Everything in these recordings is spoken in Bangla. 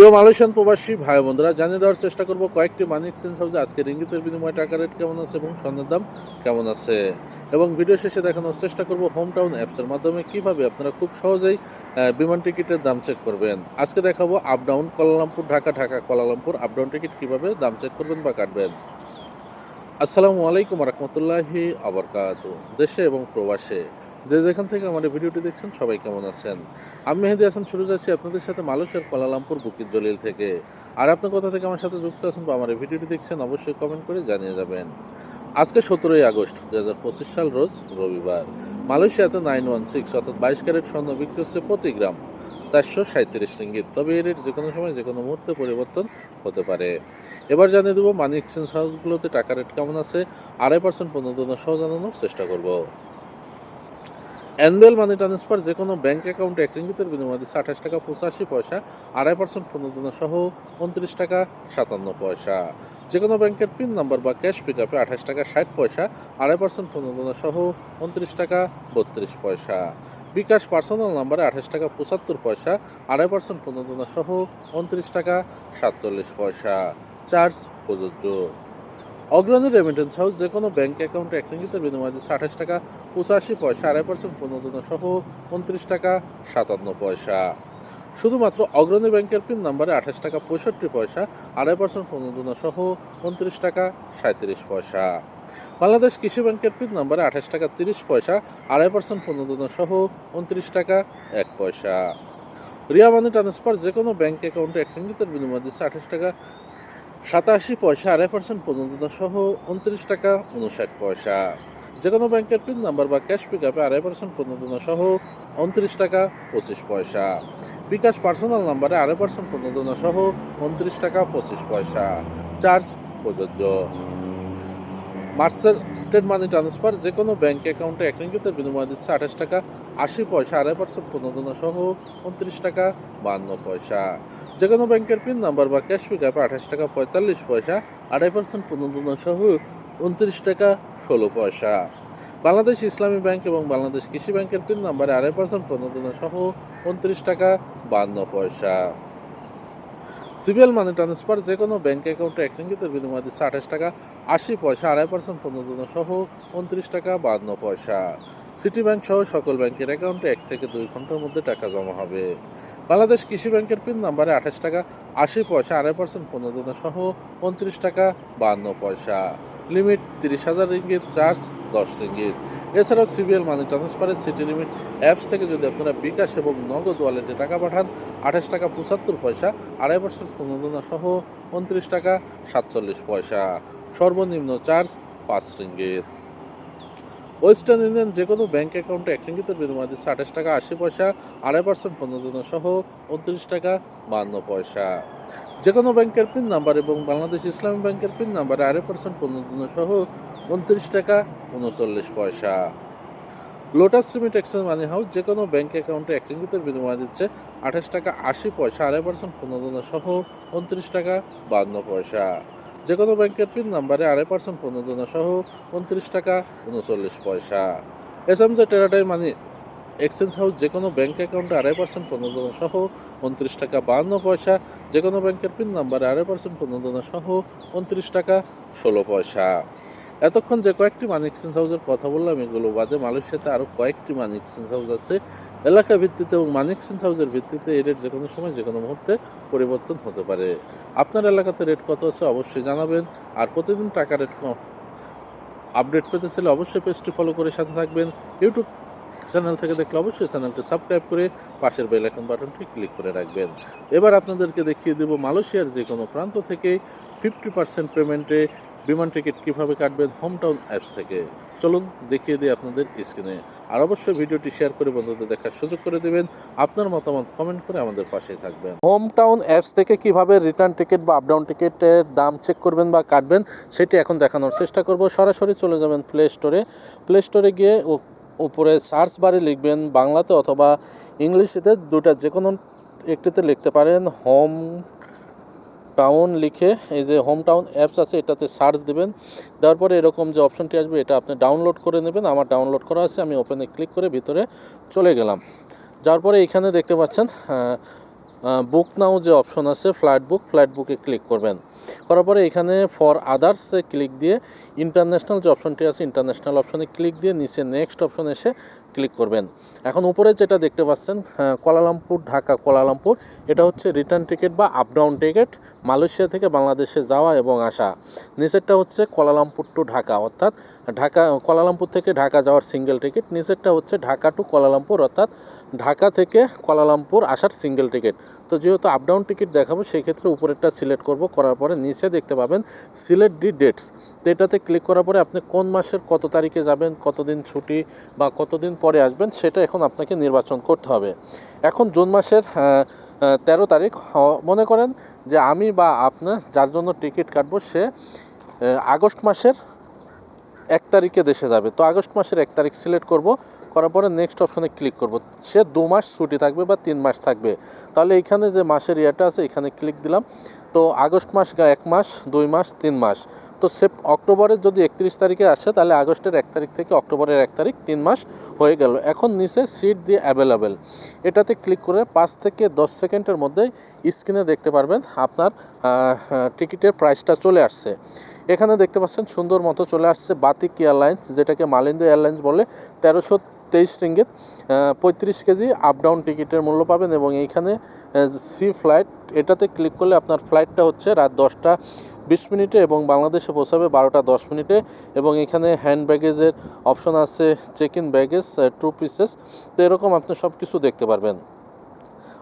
প্রিয় মালয়েশিয়ান প্রবাসী ভাই বন্ধুরা, জানিয়ে দেওয়ার চেষ্টা করব কয়েকটি মানি এক্সচেঞ্জ হাউসে আজকে রিঙ্গিতের বিনিময়ে টাকা রেট কেমন আছে এবং স্বর্ণের দাম কেমন আছে? এবং ভিডিও শেষে দেখানোর চেষ্টা করব হোম টাউন অ্যাপসের মাধ্যমে কীভাবে আপনারা খুব সহজেই বিমান টিকিটের দাম চেক করবেন। আজকে দেখাবো up down Kuala Lumpur, Dhaka Dhaka, Kuala Lumpur. Up down ticket কীভাবে দাম চেক করবেন বা কাটবেন। আসসালামু আলাইকুম রহমতুল্লাহি আবরকাত দেশে এবং প্রবাসে। যে যেখান থেকে আমাদের ভিডিওটি দেখছেন, সবাই কেমন আছেন? আমি মেহেদি হাসান, শুরু যাচ্ছি আপনাদের সাথে মালয়েশিয়ার কোলালামপুর বুকির জলিল থেকে। আর আপনি কোথা থেকে আমার সাথে যুক্ত আছেন বা আমার ভিডিওটি দেখছেন, অবশ্যই কমেন্ট করে জানিয়ে যাবেন। আজকে সতেরোই আগস্ট দু হাজার পঁচিশ সাল রোজ রবিবার। মালয়েশিয়াতে নাইন ওয়ান সিক্স অর্থাৎ বাইশ ক্যারেট স্বর্ণ বিক্রি হচ্ছে প্রতি গ্রাম চারশো সাঁত্রিশ রিঙ্গিত। তবে এর যে কোনো সময় যে কোনো মুহূর্তে পরিবর্তন হতে পারে। এবার জানিয়ে দেবো মানি এক্সচেঞ্জ হাউসগুলোতে টাকা রেট কেমন আছে, আড়াই পার্সেন্ট পর্যন্ত সহ জানানোর চেষ্টা করব। অ্যানুয়াল মানি ট্রান্সফার যে কোনো ব্যাঙ্ক অ্যাকাউন্টে এক রিঙ্গিতের বিনিময়ে দিচ্ছে আঠাশ টাকা পঁচাশি পয়সা, আড়াই পার্সেন্ট প্রণোদনা সহ উনত্রিশ টাকা সাতান্ন পয়সা। যে কোনো ব্যাংকের পিন নাম্বার বা ক্যাশ পিক আপে আঠাশ টাকা ষাট পয়সা, আড়াই পার্সেন্ট প্রণোদনা সহ উনত্রিশ টাকা বত্রিশ পয়সা। বিকাশ পার্সোনাল নাম্বারে আঠাশ টাকা পঁচাত্তর পয়সা, আড়াই পার্সেন্ট প্রণোদনা সহ উনত্রিশ টাকা সাতচল্লিশ পয়সা। চার্জ প্রযোজ্য। অগ্রণী রেমিটেন্স হাউস যে কোনো ব্যাংক অ্যাকাউন্টে এক রিঙ্গিতের বিনিময়ে দিচ্ছে আঠাশ টাকা পঁচাশি পয়সা, আড়াই পার্সেন্ট প্রণোদনা সহ উনত্রিশ টাকা সাতান্ন পয়সা। শুধুমাত্র অগ্রণী ব্যাংকের পিন নাম্বারে আঠাশ টাকা পঁয়ষট্টি পয়সা, আড়াই পার্সেন্ট প্রণোদনা সহ উনত্রিশ টাকা সাঁত্রিশ পয়সা। বাংলাদেশ কৃষি ব্যাংকের পিন নাম্বারে আঠাশ টাকা তিরিশ পয়সা, আড়াই পার্সেন্ট প্রণোদনা সহ উনত্রিশ টাকা এক পয়সা। রিয়া মানি ট্রান্সফার যে কোনো ব্যাংক অ্যাকাউন্টে এক রিঙ্গিতের বিনিময়ে দিচ্ছে আঠাশ টাকা সাতাশি পয়সা, আড়াই পার্সেন্ট প্রণোদনা সহ উনত্রিশ টাকা উনষাট পয়সা। যে কোনো ব্যাংকের পিন নাম্বার বা ক্যাশ পিক আপে আড়াই পার্সেন্ট প্রণোদনা সহ উনত্রিশ টাকা পঁচিশ পয়সা। বিকাশ পার্সোনাল নাম্বারে আড়াই পার্সেন্ট প্রণোদনা সহ উনত্রিশ টাকা পঁচিশ পয়সা। চার্জ প্রযোজ্য। মার্সেন্টেড মানি ট্রান্সফার যে কোনো ব্যাংক অ্যাকাউন্টে এক বিনিময়ে দিচ্ছে আঠাশ টাকা আশি পয়সা, আড়াই পার্সেন্ট প্রণোদনা সহ উনত্রিশ টাকা, বান্ন পয়সা। যে কোনো ব্যাংকের পিন নাম্বার বা ক্যাশ পিক আপে আঠাশ টাকা, পঁয়তাল্লিশ পয়সা, আড়াই পার্সেন্ট প্রণোদনা সহ উনত্রিশ টাকা, ষোলো পয়সা। বাংলাদেশ ইসলামী ব্যাংক এবং বাংলাদেশ কৃষি ব্যাংকের পিন নাম্বারে আড়াই পার্সেন্ট প্রণোদনা সহ উনত্রিশ টাকা, বান্ন পয়সা। সিবিএল মানি ট্রান্সফার যে কোনো ব্যাংক অ্যাকাউন্টে এক বিনিময়ে দিচ্ছে আঠাশ টাকা, আশি পয়সা, আড়াই পার্সেন্ট প্রণোদনা সহ উনত্রিশ টাকা, বান্ন পয়সা। সিটি ব্যাংক সহ সকল ব্যাংকের অ্যাকাউন্টে এক থেকে দুই ঘণ্টার মধ্যে টাকা জমা হবে। বাংলাদেশ কৃষি ব্যাংকের পিন নাম্বারে আঠাশ টাকা, আশি পয়সা, আড়াই পার্সেন্ট প্রণোদনা সহ উনত্রিশ টাকা, বান্ন পয়সা। লিমিট তিরিশ হাজার রিঙ্গিত, চার্জ দশ রিঙ্গিত। এছাড়াও সিবিএল মানি ট্রান্সফারের সিটি লিমিট অ্যাপস থেকে যদি আপনারা বিকাশ এবং নগদ ওয়ালেটে টাকা পাঠান, আঠাশ টাকা, পঁচাত্তর পয়সা, আড়াই পার্সেন্ট প্রণোদনা সহ উনত্রিশ টাকা, সাতচল্লিশ পয়সা। সর্বনিম্ন চার্জ পাঁচ রিঙ্গিত। ওয়েস্টার্ন ইউনিয়ন যে কোনো ব্যাঙ্ক অ্যাকাউন্টে এক রিঙ্গিতের বিনিময়ে দিচ্ছে আঠাশ টাকা, আশি পয়সা, আড়াই পার্সেন্ট প্রণোদনা সহ উনত্রিশ টাকা, বান্ন পয়সা। যে কোনো ব্যাংকের পিন নাম্বার এবং বাংলাদেশ ইসলামী ব্যাংকের পিন নাম্বারে আড়াই পার্সেন্ট প্রণোদনা সহ উনত্রিশ টাকা, উনচল্লিশ পয়সা। Lotus cement exchange money house যে কোনো ব্যাঙ্ক অ্যাকাউন্টে এক রিঙ্গিতের বিনিময়ে দিচ্ছে আঠাশ টাকা, আশি পয়সা, আড়াই পার্সেন্ট প্রণোদনা সহ উনত্রিশ টাকা, বান্ন পয়সা। যে কোনো ব্যাংকের পিন নাম্বারে আড়াই পার্সেন্ট প্রণোদনা সহ উনত্রিশ টাকা উনচল্লিশ পয়সা। এস এম জে টেরাটাই মানি এক্সচেঞ্জ হাউস যে কোনো ব্যাঙ্ক অ্যাকাউন্টে আড়াই পার্সেন্ট প্রণোদনা সহ উনত্রিশ টাকা বাহান্ন পয়সা, যে কোনো ব্যাংকের পিন নাম্বারে আড়াই পার্সেন্ট প্রণোদনা সহ উনত্রিশ টাকা ষোলো পয়সা। এতক্ষণ যে কয়েকটি মানি এক্সচেঞ্জ হাউসের কথা বললাম, এগুলো বাদে মালয়েশিয়াতে আরও কয়েকটি মানি এক্সচেঞ্জ হাউস আছে। এলাকা ভিত্তিতে এবং মানি এক্সচেঞ্জ হাউসের ভিত্তিতে এই রেট যে কোনো সময়, যে কোনো মুহূর্তে পরিবর্তন হতে পারে। আপনার এলাকাতে রেট কত আছে অবশ্যই জানাবেন। আর প্রতিদিন টাকা রেট আপডেট পেতে চাইলে অবশ্যই পেজটি ফলো করে সাথে থাকবেন। ইউটিউব চ্যানেল থেকে দেখলে অবশ্যই চ্যানেলটি সাবস্ক্রাইব করে পাশের বেল আইকন বাটনটি ক্লিক করে রাখবেন। এবার আপনাদেরকে দেখিয়ে দেব মালয়েশিয়ার যে কোনো প্রান্ত থেকে ফিফটি পার্সেন্ট পেমেন্টে বিমান টিকিট কীভাবে কাটবেন হোম টাউন অ্যাপস থেকে। চলুন দেখিয়ে দিই আপনাদের স্ক্রিনে আর অবশ্যই ভিডিওটি শেয়ার করে বন্ধুদের দেখার সুযোগ করে দেবেন। আপনার মতামত কমেন্ট করে আমাদের পাশে থাকবেন। হোম টাউন অ্যাপস থেকে কীভাবে রিটার্ন টিকিট বা আপডাউন টিকিটের দাম চেক করবেন বা কাটবেন, সেটি এখন দেখানোর চেষ্টা করব। সরাসরি চলে যাবেন প্লে স্টোরে প্লে স্টোরে গিয়ে উপরে সার্চ বারে লিখবেন বাংলাতে অথবা ইংলিশেতে দুটা যে কোনো একটিতে লিখতে পারেন হোম টাউন লিখে এই যে হোম টাউন অ্যাপস আছে, এটাতে সার্চ দেবেন। দেওয়ার পরে এরকম যে অপশনটি আসবে, এটা আপনি ডাউনলোড করে নেবেন। আমার ডাউনলোড করা আছে, আমি ওপেনে ক্লিক করে ভিতরে চলে গেলাম। যাওয়ার পরে এখানে দেখতে পাচ্ছেন বুক নাও যে অপশন আছে ফ্লাইট বুক ফ্লাইট বুকে ক্লিক করবেন। করার পরে এখানে ফর আদার্সে ক্লিক দিয়ে ইন্টারন্যাশনাল যে অপশনটি আছে ইন্টারন্যাশনাল অপশনে ক্লিক দিয়ে নিচে নেক্সট অপশন এসে ক্লিক করবেন। এখন উপরে যেটা দেখতে পাচ্ছেন কোলালামপুর ঢাকা কোলালামপুর এটা হচ্ছে রিটার্ন টিকিট বা আপ ডাউন টিকিট মালয়েশিয়া থেকে বাংলাদেশে যাওয়া এবং আসা। নিচেরটা হচ্ছে কোলালামপুর টু ঢাকা, অর্থাৎ ঢাকা কোলালামপুর থেকে ঢাকা যাওয়ার সিঙ্গেল টিকিট নিচেরটা হচ্ছে ঢাকা টু কোলালামপুর অর্থাৎ ঢাকা থেকে কোলালামপুর আসার সিঙ্গেল টিকিট তো যেহেতু আপ ডাউন টিকিট দেখাবো সেই ক্ষেত্রে উপরেরটা সিলেক্ট করব, করার পরে নিচে দেখতে পাবেন সিলেক্ট ডি ডেটস তো এটাতে ক্লিক করার পরে আপনি কোন মাসের কত তারিখে যাবেন, কতদিন ছুটি বা কতদিন পরে আসবেন, সেটা এখন আপনাকে নির্বাচন করতে হবে। এখন জুন মাসের তেরো তারিখ মনে করেন যে আমি বা আপনার যার জন্য টিকিট কাটবো, সে আগস্ট মাসের এক তারিখে দেশে যাবে। তো আগস্ট মাসের এক তারিখ সিলেক্ট করব, করার পরে নেক্সট অপশনে ক্লিক করব। সে দু মাস ছুটি থাকবে বা তিন মাস থাকবে। তাহলে এখানে যে মাসের ইয়েটা আছে, এখানে ক্লিক দিলাম। তো আগস্ট মাস এক মাস, দুই মাস, তিন মাস। তো সেপ অক্টোবরের যদি একত্রিশ তারিখে আসে, তাহলে আগস্টের এক তারিখ থেকে অক্টোবরের এক তারিখ তিন মাস হয়ে গেল। এখন নিচে সিট দিয়ে অ্যাভেলেবেল এটাতে ক্লিক করে পাঁচ থেকে দশ সেকেন্ডের মধ্যে স্ক্রিনে দেখতে পারবেন আপনার টিকিটের প্রাইসটা চলে আসছে। এখানে দেখতে পাচ্ছেন সুন্দর মতো চলে আসছে বাতিক এয়ারলাইন্স যেটাকে মালিন্দু এয়ারলাইন্স বলে। তেরোশো তেইশ রিঙ্গিত পঁয়ত্রিশ কেজি আপ ডাউন টিকিটের মূল্য পাবেন এবং এইখানে সি ফ্লাইট এটাতে ক্লিক করলে আপনার ফ্লাইটটা হচ্ছে রাত দশটা বিশ মিনিটে এবং বাংলাদেশে পৌঁছাবে বারোটা দশ মিনিটে এবং এখানে হ্যান্ড ব্যাগেজের অপশন আছে check in baggage two pieces. তো এরকম আপনি সব কিছু দেখতে পারবেন।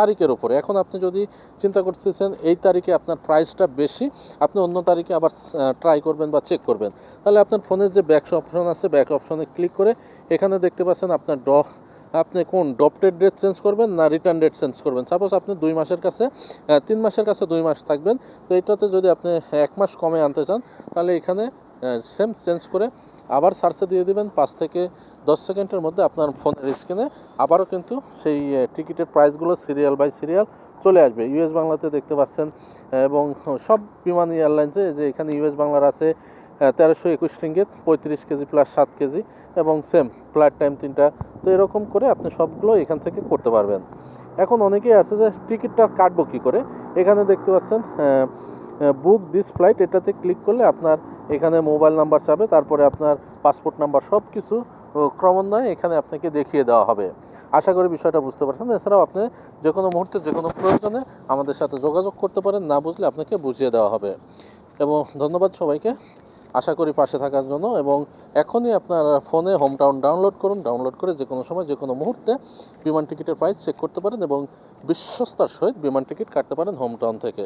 তারিখের উপরে। এখন আপনি যদি চিন্তা করতেছেন, এই তারিখে আপনার প্রাইসটা বেশি, আপনি অন্য তারিখে আবার ট্রাই করবেন বা চেক করবেন। তাহলে আপনার ফোনের যে ব্যাক অপশন আছে ব্যাক অপশনে ক্লিক করে এখানে দেখতে পাচ্ছেন আপনার ড, আপনি কোন ডপটেড ডেট চেঞ্জ করবেন না রিটার্ন ডেট চেঞ্জ করবেন। সাপোজ আপনি দুই মাসের কাছে তিন মাসের কাছে দুই মাস থাকবেন, তো এটাতে যদি আপনি এক মাস কমে আনতে চান, তাহলে এখানে সেম চেঞ্জ করে আবার সার্চে দিয়ে দিবেন পাঁচ থেকে দশ সেকেন্ডের মধ্যে আপনার ফোনের স্ক্রিনে আবারও কিন্তু সেই টিকিটের প্রাইসগুলো সিরিয়াল বাই সিরিয়াল চলে আসবে। ইউএস বাংলাতে দেখতে পাচ্ছেন এবং সব বিমান এয়ারলাইন্সে যে এখানে ইউএস বাংলার আছে তেরোশো একুশ রিঙ্গিত পঁয়ত্রিশ কেজি প্লাস সাত কেজি এবং সেম ফ্লাইট টাইম তিনটা। তো এরকম করে আপনি সবগুলো এখান থেকে করতে পারবেন। এখন অনেকেই আছে যে টিকিটটা কাটবো কী করে? এখানে দেখতে পাচ্ছেন বুক দিস ফ্লাইট এটাতে ক্লিক করলে আপনার এখানে মোবাইল নাম্বার চাবে, তারপরে আপনার পাসপোর্ট নাম্বার সব কিছু ক্রমান্বয়ে এখানে আপনাকে দেখিয়ে দেওয়া হবে। আশা করি বিষয়টা বুঝতে পারছেন। এছাড়াও আপনি যে কোনো মুহূর্তে যে কোনো প্রয়োজনে আমাদের সাথে যোগাযোগ করতে পারেন, না বুঝলে আপনাকে বুঝিয়ে দেওয়া হবে। এবং ধন্যবাদ সবাইকে। আশা করি পাশে থাকার জন্য এবং এখনই আপনার ফোনে হোম টাউন ডাউনলোড করুন। ডাউনলোড করে যে কোনো সময় যে কোনো মুহূর্তে বিমান টিকিটের প্রাইস চেক করতে পারেন এবং বিশ্বস্তার সহিত বিমান টিকিট কাটতে পারেন হোম টাউন থেকে।